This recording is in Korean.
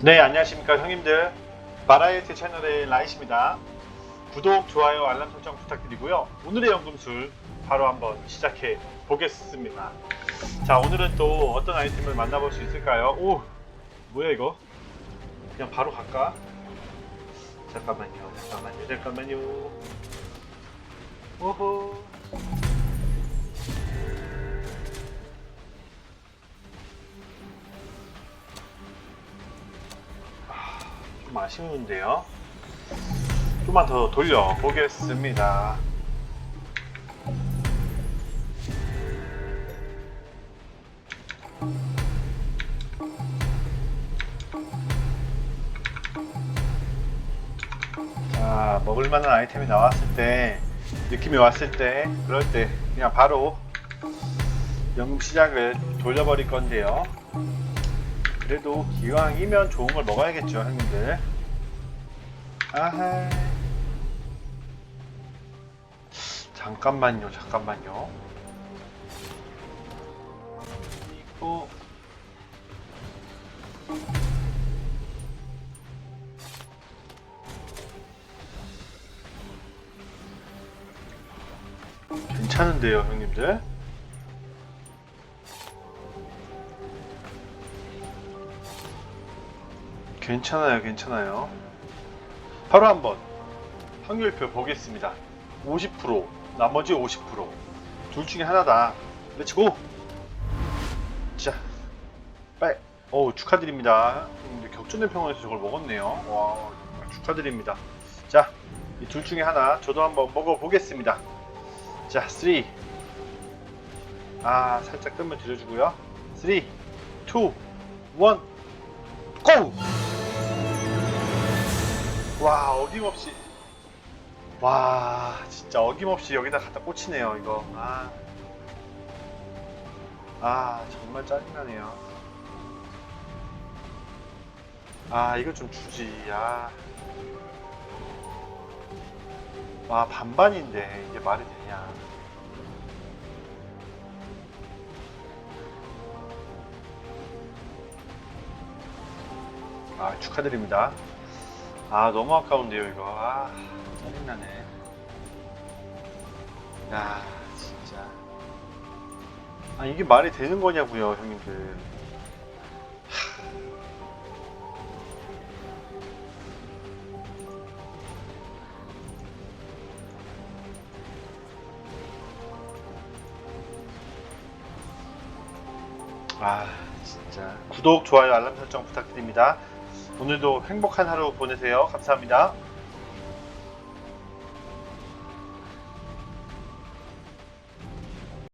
네, 안녕하십니까 형님들. 바라이어티 채널의 라이십니다. 구독, 좋아요, 알람 설정 부탁드리고요. 오늘의 연금술 바로 한번 시작해 보겠습니다. 자, 오늘은 또 어떤 아이템을 만나볼 수 있을까요? 오, 뭐야 이거? 그냥 바로 갈까? 잠깐만요, 잠깐만요, 잠깐만요. 오호. 좀 아쉬운데요. 좀만 더 돌려 보겠습니다. 자, 먹을 만한 아이템이 나왔을 때, 느낌이 왔을 때, 그럴 때, 그냥 바로 연금 시작을 돌려버릴 건데요. 그래도 기왕이면 좋은 걸 먹어야겠죠, 형님들. 아하. 잠깐만요, 잠깐만요. 이거. 괜찮은데요, 형님들? 괜찮아요, 괜찮아요. 바로 한번 확률표 보겠습니다. 50%, 나머지 50%. 둘 중에 하나다. 렛츠고! 자, 빨, 어 축하드립니다. 근데 격전의 평원에서 저걸 먹었네요. 와, 축하드립니다. 자, 이 둘 중에 하나 저도 한번 먹어보겠습니다. 자, 3. 아, 살짝 뜸을 들여주고요. 3, 2, 1, 고! 와 어김없이. 와 진짜 어김없이 여기다 갖다 꽂히네요 이거. 아, 아 정말 짜증나네요. 아 이거 좀 주지 아. 와 반반인데 이게 말이 되냐. 아 축하드립니다 아 너무 아까운데요 이거. 아 짜증나네. 야 진짜. 아 이게 말이 되는 거냐고요 형님들. 아 진짜. 구독 좋아요 알람 설정 부탁드립니다 오늘도 행복한 하루 보내세요. 감사합니다